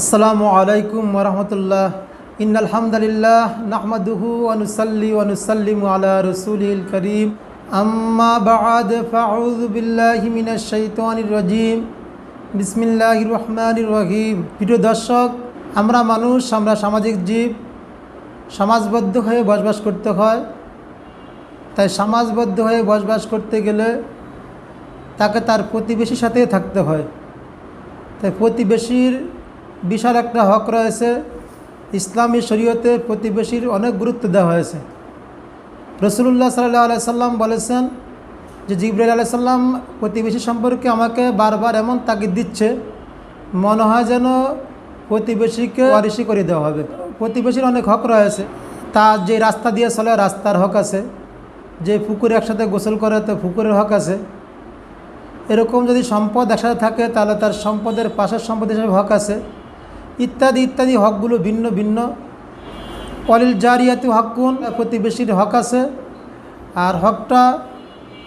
আসসালামু আলাইকুম ওরহমতুল্লাহ ইন আলহামদুলিল্লাহ নাহমাদুহু অনুসল্লি অনুসল্লিম আলা রসুলিল করিম। আম্মা বাদ, ফাউযু বিল্লাহি মিনাশ রহিম। প্রিয় দর্শক, আমরা মানুষ, আমরা সামাজিক জীব। সমাজবদ্ধ হয়ে বসবাস করতে হয়। তাই সমাজবদ্ধ হয়ে বসবাস করতে গেলে তাকে তার প্রতিবেশীর সাথে থাকতে হয়। তাই প্রতিবেশীর বিশাল একটা হক রয়েছে। ইসলামী শরীয়তে প্রতিবেশীর অনেক গুরুত্ব দেওয়া হয়েছে। রসুল্লাহ সাল্লাহ আলাইসাল্লাম বলেছেন যে, জিব্রাইল আলাইসাল্লাম প্রতিবেশী সম্পর্কে আমাকে বারবার এমন তাগিদ দিচ্ছে, মনে হয় যেন প্রতিবেশীকে ওয়ারিশি করে দেওয়া হবে। প্রতিবেশীর অনেক হক রয়েছে। তার যে রাস্তা দিয়ে চলে, রাস্তার হক আছে। যে পুকুরে একসাথে গোসল করে, তো পুকুরের হক আছে। এরকম যদি সম্পদ একসাথে থাকে, তাহলে তার সম্পদের পাশের সম্পদ হিসেবে হক আছে। ইত্যাদি ইত্যাদি হকগুলো ভিন্ন ভিন্ন। অলিল জারিয়াতি হকুন প্রতিবেশীর হক আছে। আর হকটা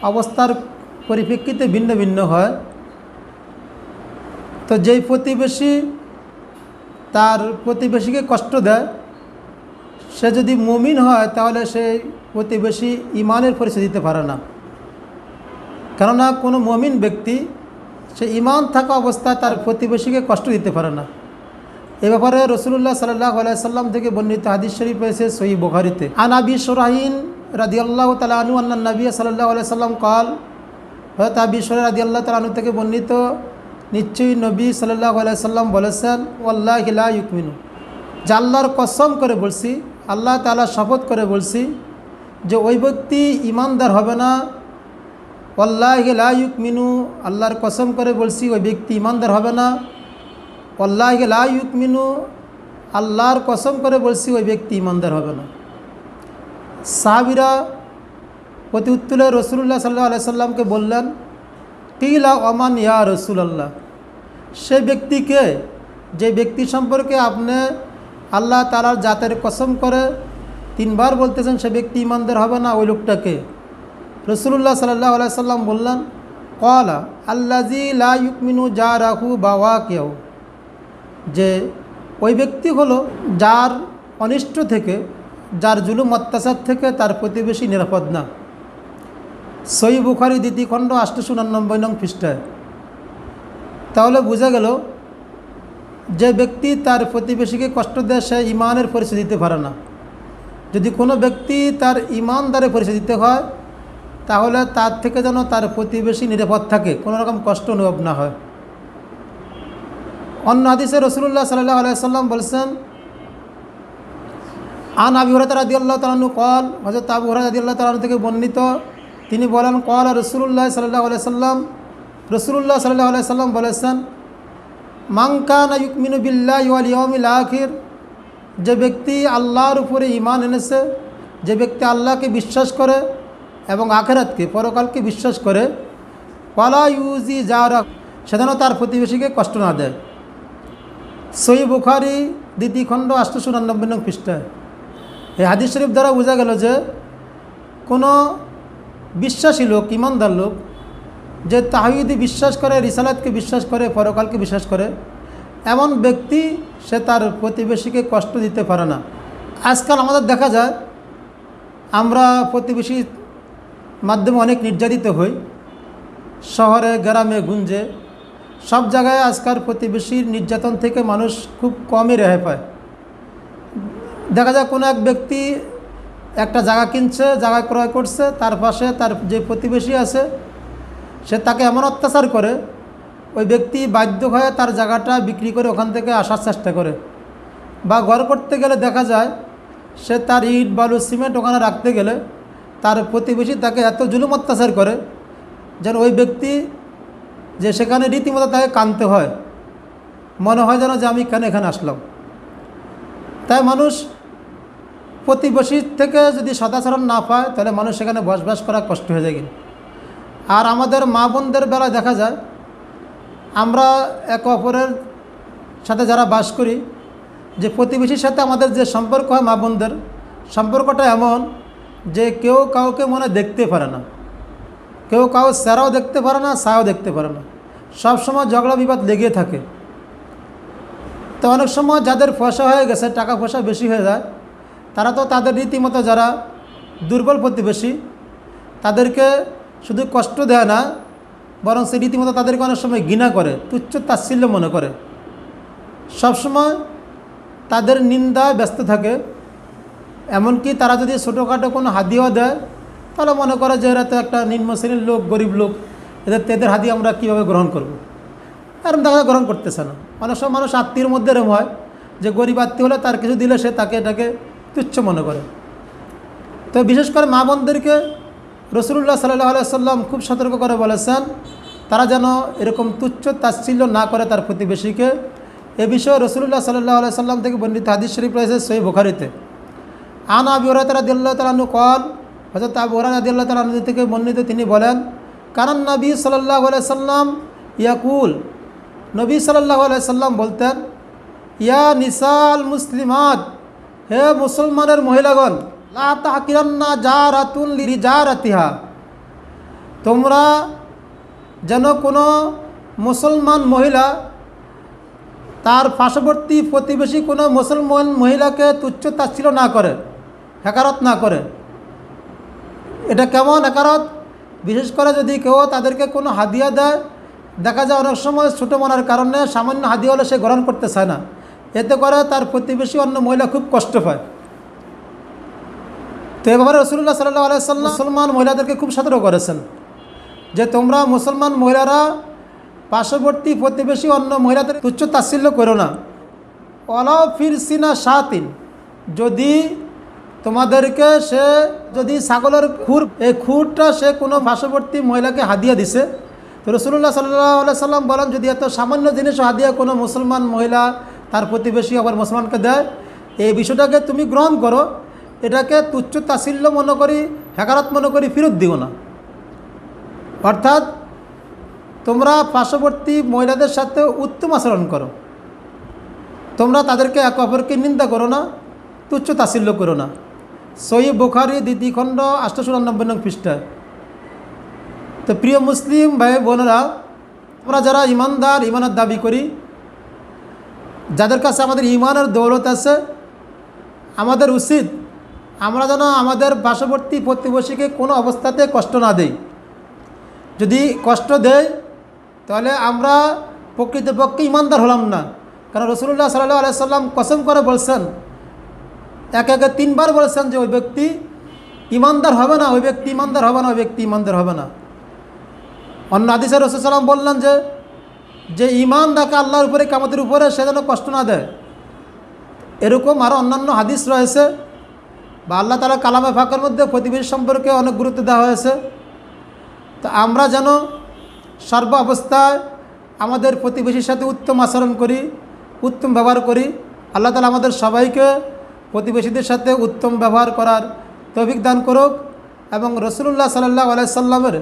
অবস্থার পরিপ্রেক্ষিতে ভিন্ন ভিন্ন হয়। তো যেই প্রতিবেশী তার প্রতিবেশীকে কষ্ট দেয়, সে যদি মুমিন হয় তাহলে সেই প্রতিবেশী ইমানের পরিচয় দিতে পারে না। কেননা কোনো মমিন ব্যক্তি সে ইমান থাকা অবস্থায় তার প্রতিবেশীকে কষ্ট দিতে পারে না। এ ব্যাপারে রসুল্লাহ সাল্লাহ আলাইসাল্লাম থেকে বর্ণিত হাদিস শরীফ রয়েছে সহি বুখারিতে। আনাবি সোরাহিন রাদিয়াল্লাহ তালা আনু আন্না নবী সাল্লাহ আলাইসাল্লাম কল হয়তো আবি সরে রাদিয়াল্লাহ তালানু থেকে বর্ণিত, নিশ্চয়ই নবী সাল্লাহ আলাইসাল্লাম বলেছেন আল্লাহ হিলা ইউকমিনু। যে আল্লাহর কসম করে বলছি, আল্লাহ তালা শপথ করে বলছি যে ওই ব্যক্তি ইমানদার হবে না। আল্লাহ লাইক মিনু আল্লাহর কসম করে বলছি, ওই ব্যক্তি ইমানদার হবে না। আল্লাহ লাইক মিনু আল্লাহর কসম করে বলছি ওই ব্যক্তি ইমানদার হবে না। সাহাবিরা প্রতি উত্তরে রসুল্লাহ সাল্লাহ আলাইসাল্লামকে বললেন, কিলা ওমান ইয়া রসুলাল্লাহ? সে ব্যক্তিকে, যে ব্যক্তি সম্পর্কে আপনি আল্লাহ তালার জাতের কসম করে তিনবার বলতেছেন, সে ব্যক্তি ইমানদার হবে না ওই লোকটাকে। রসুল্লাহ সাল্লাহ আলাইসাল্লাম বললেন কলা আল্লাজি লাইকমিনু যা রাহু বাওয়া কেউ যে ওই ব্যক্তি হলো যার অনিষ্ট থেকে, যার জুলুম অত্যাচার থেকে তার প্রতিবেশী নিরাপদ না। সই বুখারি দ্বিতীয় খণ্ড আটশো উনানব্বই নং খ্রিস্টায় তাহলে বোঝা গেল, যে ব্যক্তি তার প্রতিবেশীকে কষ্ট দেয়, সে ইমানের পরিচয় দিতে পারে না। যদি কোনো ব্যক্তি তার ইমানদারে পরিচয় দিতে হয়, তাহলে তার থেকে যেন তার প্রতিবেশী নিরাপদ থাকে, কোনো রকম কষ্ট অনুভব না হয়। অন্য হাদিসে রসুল্লাহ সাল্লাহ আলাইসাল্লাম বলছেন, আন আবি হরাত রাদিয়াল্লাহ তালানু কল হজরত আবু হরাত রাদিয়াল্লাহ তালানু থেকে বর্ণিত, তিনি বলেন কল রসুল্লাহ সাল্লাহ আলাইসাল্লাম রসুল্লাহ সাল্লাহ আলাইসাল্লাম বলেছেন মাংকান ইউকমিনু বিল্লাহ ওয়াল ইয়মিল আখির যে ব্যক্তি আল্লাহর উপরে ইমান এনেছে, যে ব্যক্তি আল্লাহকে বিশ্বাস করে এবং আখেরাতকে, পরকালকে বিশ্বাস করে পালা ইউজি যারা সে তার প্রতিবেশীকে কষ্ট না দেয়। সই বুখারি, দ্বিতীয় খণ্ড, আটশো উনানব্বই নং পৃষ্ঠায়। এই হাদিস শরীফ দ্বারা বোঝা গেল যে, কোনো বিশ্বাসী লোক, ইমানদার লোক, যে তাহিদি বিশ্বাস করে, রিসালাতকে বিশ্বাস করে, পরকালকে বিশ্বাস করে, এমন ব্যক্তি সে তার প্রতিবেশীকে কষ্ট দিতে পারে না। আজকাল আমাদের দেখা যায়, আমরা প্রতিবেশী মাধ্যমে অনেক নির্যাতিত হই। শহরে, গ্রামে, গুঞ্জে সব জায়গায় আজকাল প্রতিবেশীর নির্যাতন থেকে মানুষ খুব কমই রেহাই পায়। দেখা যায় কোনো এক ব্যক্তি একটা জায়গা কিনছে, জায়গা ক্রয় করছে, তার পাশে তার যে প্রতিবেশী আছে, সে তাকে এমন অত্যাচার করে, ওই ব্যক্তি বাধ্য হয়ে তার জায়গাটা বিক্রি করে ওখান থেকে আসার চেষ্টা করে। বা ঘর করতে গেলে দেখা যায়, সে তার ইট, বালু, সিমেন্ট ওখানে রাখতে গেলে তার প্রতিবেশী তাকে এত জুলুম অত্যাচার করে যেন ওই ব্যক্তি যে সেখানে রীতিমতো তাকে কানতে হয়। মনে হয় যেন যে আমি কেন এখানে আসলাম। তাই মানুষ প্রতিবেশীর থেকে যদি সদাচরণ না পায়, তাহলে মানুষ সেখানে বসবাস করা কষ্ট হয়ে যায়। আর আমাদের মা বোনদের বেলায় দেখা যায়, আমরা একে অপরের সাথে যারা বাস করি, যে প্রতিবেশীর সাথে আমাদের যে সম্পর্ক হয় মা বোনদের, সম্পর্কটা এমন যে কেউ কাউকে মনে দেখতে পারে না। কেউ কাউ স্যারাও দেখতে পারে না সায়াও দেখতে পারে না। সবসময় ঝগড়া বিবাদ লেগে থাকে। তো অনেক সময় যাদের পয়সা হয়ে গেছে, টাকা পয়সা বেশি হয়ে যায়, তারা তো তাদের রীতিমতো যারা দুর্বল প্রতিবেশী, তাদেরকে শুধু কষ্ট দেয় না, বরং সে রীতিমতো তাদেরকে অনেক সময় ঘৃণা করে, তুচ্ছ তাচ্ছিল্য মনে করে। সবসময় তাদের নিন্দায় ব্যস্ত থাকে, এমনকি তারা যদি ছোটোখাটো কোনো হাদিয়াও দেয় তাহলে মনে করে যে এরা তো একটা নিম্ন শ্রেণির লোক, গরিব লোক। এদের এদের হাদিয়া আমরা কীভাবে গ্রহণ করব। এরম দেখা গ্রহণ করতেছে না। অনেক সময় মানুষ আত্মীয়র মধ্যে এরম হয় যে গরিব আত্মীয় হলে তার কিছু দিলে সে তাকে এটাকে তুচ্ছ মনে করে। তো বিশেষ করে মা বোনদেরকে রসুল্লাহ সাল্লাহ আলাইসাল্লাম খুব সতর্ক করে বলেছেন, তারা যেন এরকম তুচ্ছ তাচ্ছিল্য না করে তার প্রতিবেশীকে। এ বিষয়ে রসুল্লাহ সাল্লাহ সাল্লাম থেকে বর্ণিত হাদিস শরীফ রয়েছে সই বুখারিতে। আন আবি দিল্লাহ তালানু কল হজরত আবু হরান আদিল্লাহ তালানু থেকে বর্ণিত তিনি বলেন, কারণ নবী সাল্লাহ সাল্লাম ইয়াকুল। নবী সাল্লাহ সাল্লাম বলতেন, ইয়া নিসাল মুসলিমাত, হে মুসলমানের মহিলাগণ, লা তাহকিরান্না যা রাতুন লিরি যা রাতিহা তোমরা যেন কোনো মুসলমান মহিলা, তার পার্শ্ববর্তী প্রতিবেশী কোনো মুসলমান মহিলাকে তুচ্ছ তাচ্ছিল না করে, হেকারত না করে। এটা কেমন একারত? বিশেষ করে যদি কেউ তাদেরকে কোনো হাদিয়া দেয়, দেখা যায় অনেক সময় ছোটো মনার কারণে সামান্য হাদিয়া হলে সে গ্রহণ করতে চায় না। এতে করে তার প্রতিবেশী অন্য মহিলা খুব কষ্ট পায়। তো এভাবে রসুল্লাহ সাল্লাহ আলাইসাল্লাম মুসলমান মহিলাদেরকে খুব সতর্ক করেছেন। যে তোমরা মুসলমান মহিলারা পার্শ্ববর্তী প্রতিবেশী অন্য মহিলাদের তুচ্ছ তাচ্ছিল্য করো না। অলাও ফিরসিনা সাতিন যদি তোমাদেরকে সে যদি ছাগলের খুর, এই খুরটা সে কোনো পার্শ্ববর্তী মহিলাকে হাদিয়া দিছে, তো রসুল্লাহ সাল্লাহ সাল্লাম বলেন, যদি এত সামান্য জিনিস হাদিয়া কোনো মুসলমান মহিলা তার প্রতিবেশী আবার মুসলমানকে দেয়, এই বিষয়টাকে তুমি গ্রহণ করো, এটাকে তুচ্ছ তাচ্ছিল্য মনে করি, হেকারত মনে করি ফেরত দিও না। অর্থাৎ তোমরা পার্শ্ববর্তী মহিলাদের সাথে উত্তম আচরণ করো। তোমরা তাদেরকে এক অপরকে নিন্দা করো না, তুচ্ছ তাচ্ছিল্য করো না। সই বুখারি দ্বিতীয় খণ্ড, আটশো উনানব্বই নং পৃষ্ঠা। তো প্রিয় মুসলিম ভাই বোনেরা, আমরা যারা ইমানদার, ইমানের দাবি করি, যাদের কাছে আমাদের ইমানের দৌলত আছে, আমাদের উচিত আমরা যেন আমাদের পার্শ্ববর্তী প্রতিবেশীকে কোনো অবস্থাতে কষ্ট না দেই। যদি কষ্ট দেয়, তাহলে আমরা প্রকৃতপক্ষে ইমানদার হলাম না। কারণ রসুল্লাহ সাল্লাহ আলাইসাল্লাম কসম করে বলছেন এক একে তিনবার বলেছেন যে ওই ব্যক্তি ইমানদার হবে না, ওই ব্যক্তি ইমানদার হবে না, ওই ব্যক্তি ইমানদার হবে না। অন্য আদিসা রসুলাম বললেন যে যে ইমান রাখে আল্লাহর উপরে কামতের উপরে সে যেন কষ্ট না দেয়। এরকম আরও অন্যান্য হাদিস রয়েছে বা আল্লাহ তালা কালামে ফাঁকের মধ্যে প্রতিবেশী সম্পর্কে অনেক গুরুত্ব দেওয়া হয়েছে। তো আমরা যেন সর্ব অবস্থায় আমাদের প্রতিবেশীর সাথে উত্তম আচরণ করি, উত্তম ব্যবহার করি, আল্লাহ তালা আমাদের সবাইকে প্রতিবেশীদের সাথে উত্তম ব্যবহার করার তৌফিক দান করুক এবং রসুল্লাহ সাল্লাহ আলাইসাল্লামের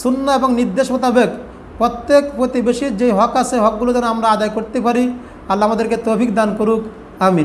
শূন্য এবং নির্দেশ মোতাবেক প্রত্যেক প্রতিবেশীর যে হক আছে, হকগুলো যেন আমরা আদায় করতে পারি। আল্লাহ আমাদেরকে তৌফিক দান করুক। আমিন।